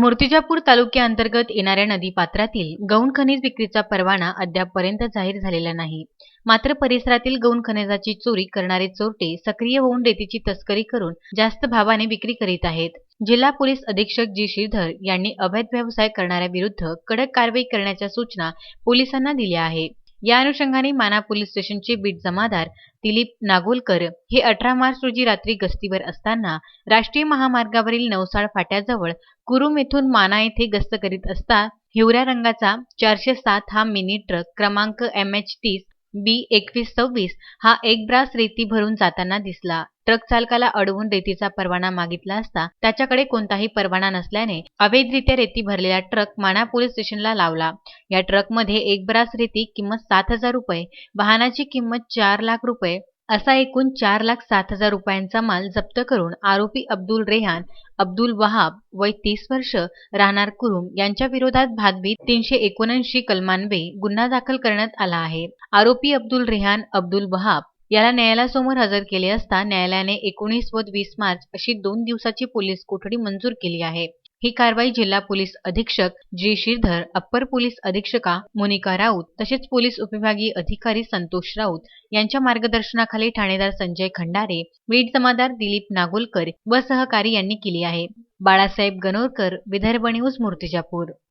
मूर्तिजापूर तालुक्याअंतर्गत येणाऱ्या नदीपात्रातील गौण खनिज विक्रीचा परवाना अद्यापपर्यंत जाहीर झालेला नाही. मात्र परिसरातील गौण खनिजाची चोरी करणारे चोरटे सक्रिय होऊन रेतीची तस्करी करून जास्त भावाने विक्री करीत आहेत. जिल्हा पोलीस अधीक्षक जी. श्रीधर यांनी अवैध व्यवसाय करणाऱ्याविरुद्ध कडक कारवाई करण्याच्या सूचना पोलिसांना दिल्या आहे या अनुषंगाने माना पोलीस स्टेशनचे बीट जमादार दिलीप नागोलकर हे अठरा मार्च रोजी रात्री गस्तीवर असताना राष्ट्रीय महामार्गावरील नवसाळ फाट्याजवळ कुरुम येथून माना येथे गस्त करीत असता हिवऱ्या रंगाचा चारशे सात हा मिनी ट्रक क्रमांक एम एच तीस बी एकवीस सव्वीस हा एक ब्रास रेती भरून जाताना दिसला. ट्रक चालकाला अडवून रेतीचा परवाना मागितला असता त्याच्याकडे कोणताही परवाना नसल्याने अवैधरित्या रेती भरलेला ट्रक माना पोलीस स्टेशनला लावला. या ट्रकमध्ये एक ब्रास रेती किंमत सात हजार रुपये वाहनाची किंमत चार लाख रुपये असा एकूण चार लाख सात हजार रुपयांचा माल जप्त करून आरोपी अब्दुल रेहान अब्दुल वहाब वय तीस वर्ष राहणार कुरुम यांच्या विरोधात भादवी तीनशे एकोणऐंशी कलमान्वे गुन्हा दाखल करण्यात आला आहे. आरोपी अब्दुल रेहान अब्दुल वहाब याला न्यायालयासमोर हजर केले असता न्यायालयाने एकोणीस व वीस मार्च अशी दोन दिवसाची पोलीस कोठडी मंजूर केली आहे. ही कारवाई जिल्हा पोलीस अधीक्षक जी. श्रीधर अप्पर पोलीस अधीक्षका मोनिका राऊत तसेच पोलीस उपविभागीय अधिकारी संतोष राऊत यांच्या मार्गदर्शनाखाली ठाणेदार संजय खंडारे वीट जमादार दिलीप नागोलकर व सहकारी यांनी केली आहे. बाळासाहेब गणोरकर विदर्भ न्यूज मूर्तिजापूर.